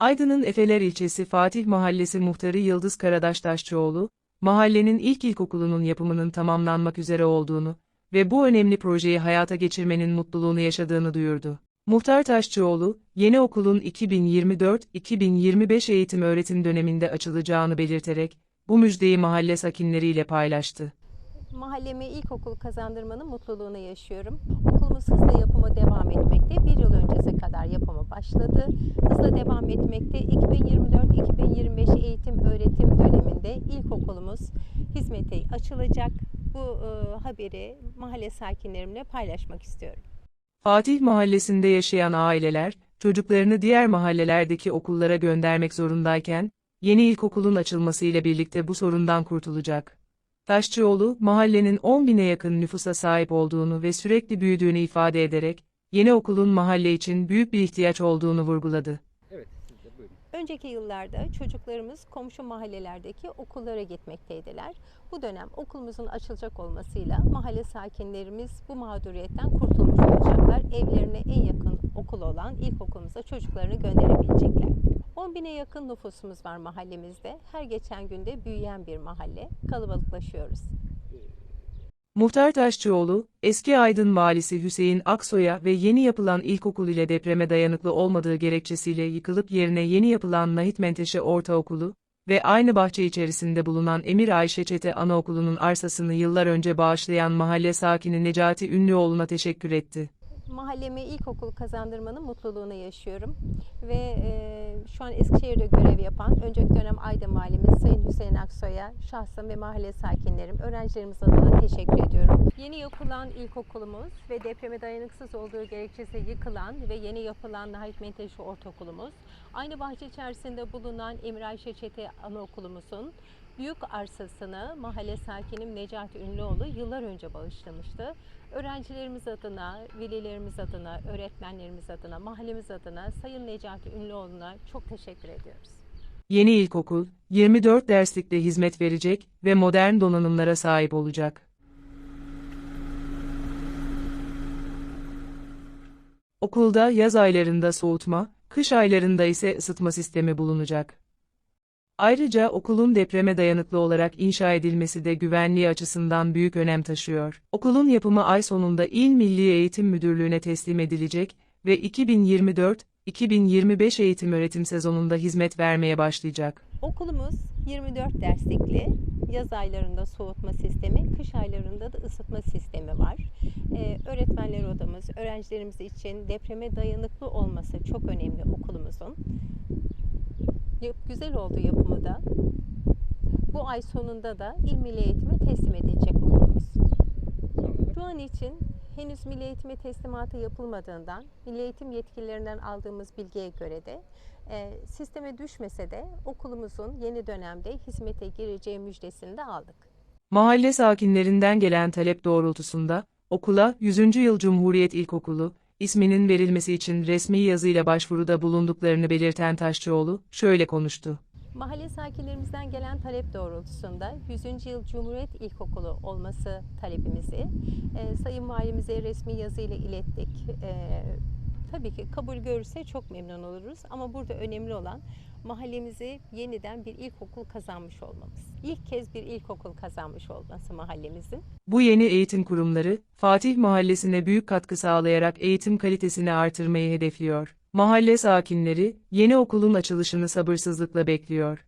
Aydın'ın Efeler ilçesi Fatih Mahallesi muhtarı Yıldız Karadaş Taşçıoğlu, mahallenin ilk ilkokulunun yapımının tamamlanmak üzere olduğunu ve bu önemli projeyi hayata geçirmenin mutluluğunu yaşadığını duyurdu. Muhtar Taşçıoğlu, yeni okulun 2024-2025 eğitim öğretim döneminde açılacağını belirterek, bu müjdeyi mahalle sakinleriyle paylaştı. Mahalleme ilkokul kazandırmanın mutluluğunu yaşıyorum. Okulumuz hızla yapıma devam etmekte. Bir yıl öncesi kadar yapımı başladı. Hızla devam etmekte. 2024-2025 eğitim öğretim döneminde ilkokulumuz hizmete açılacak. Bu e, haberi mahalle sakinlerimle paylaşmak istiyorum. Fatih Mahallesi'nde yaşayan aileler, çocuklarını diğer mahallelerdeki okullara göndermek zorundayken, yeni ilkokulun açılmasıyla birlikte bu sorundan kurtulacak. Taşçıoğlu, mahallenin 10 bine yakın nüfusa sahip olduğunu ve sürekli büyüdüğünü ifade ederek, yeni okulun mahalle için büyük bir ihtiyaç olduğunu vurguladı. Evet, siz de buyurun. Önceki yıllarda çocuklarımız komşu mahallelerdeki okullara gitmekteydiler. Bu dönem okulumuzun açılacak olmasıyla mahalle sakinlerimiz bu mağduriyetten kurtulmuş olacaklar. Evlerine en yakın okul olan ilkokulumuza çocuklarını gönderebilecekler. 10 bine yakın nüfusumuz var mahallemizde. Her geçen günde büyüyen bir mahalle. Kalabalıklaşıyoruz. Muhtar Taşçıoğlu, eski Aydın valisi Hüseyin Aksoy'a ve yeni yapılan ilkokul ile depreme dayanıklı olmadığı gerekçesiyle yıkılıp yerine yeni yapılan Nahit Menteşe Ortaokulu ve aynı bahçe içerisinde bulunan Emir Ayşe Çete Anaokulu'nun arsasını yıllar önce bağışlayan mahalle sakini Necati Ünlüoğlu'na teşekkür etti. Mahalleme ilkokul kazandırmanın mutluluğunu yaşıyorum. Ve e, şu an Eskişehir'de görev yapan önceki dönem Aydın Aksoy'a şahsım ve mahalle sakinlerim, öğrencilerimiz adına teşekkür ediyorum. Yeni yapılan ilkokulumuz ve depreme dayanıksız olduğu gerekçesiyle yıkılan ve yeni yapılan Nahit Menteşe Ortaokulumuz, aynı bahçe içerisinde bulunan Emir Ayşe Çete Anaokulumuzun büyük arsasını mahalle sakinim Necati Ünlüoğlu yıllar önce bağışlamıştı. Öğrencilerimiz adına, velilerimiz adına, öğretmenlerimiz adına, mahallemiz adına Sayın Necati Ünlüoğlu'na çok teşekkür ediyoruz. Yeni ilkokul, 24 derslikte hizmet verecek ve modern donanımlara sahip olacak. Okulda yaz aylarında soğutma, kış aylarında ise ısıtma sistemi bulunacak. Ayrıca okulun depreme dayanıklı olarak inşa edilmesi de güvenliği açısından büyük önem taşıyor. Okulun yapımı ay sonunda İl Milli Eğitim Müdürlüğü'ne teslim edilecek ve 2024-2025 eğitim öğretim sezonunda hizmet vermeye başlayacak. Okulumuz 24 derslikli, yaz aylarında soğutma sistemi, kış aylarında da ısıtma sistemi var. Ee, öğretmenler odamız, öğrencilerimiz için depreme dayanıklı olması çok önemli okulumuzun. Yap- Güzel oldu yapımı da. Bu ay sonunda da İl Milli Eğitim'e teslim edilecek okulumuz. Şu an için henüz milli eğitime teslimatı yapılmadığından, milli eğitim yetkililerinden aldığımız bilgiye göre de e, sisteme düşmese de okulumuzun yeni dönemde hizmete gireceği müjdesini de aldık. Mahalle sakinlerinden gelen talep doğrultusunda, okula 100. Yıl Cumhuriyet İlkokulu, isminin verilmesi için resmi yazıyla başvuruda bulunduklarını belirten Taşçıoğlu, şöyle konuştu. Mahalle sakinlerimizden gelen talep doğrultusunda 100. Yıl Cumhuriyet İlkokulu olması talebimizi e, Sayın Valimize resmi yazıyla ilettik. E, tabii ki kabul görürse çok memnun oluruz ama burada önemli olan mahallemizi yeniden bir ilkokul kazanmış olmamız. İlk kez bir ilkokul kazanmış olması mahallemizin. Bu yeni eğitim kurumları, Fatih Mahallesi'ne büyük katkı sağlayarak eğitim kalitesini artırmayı hedefliyor. Mahalle sakinleri, yeni okulun açılışını sabırsızlıkla bekliyor.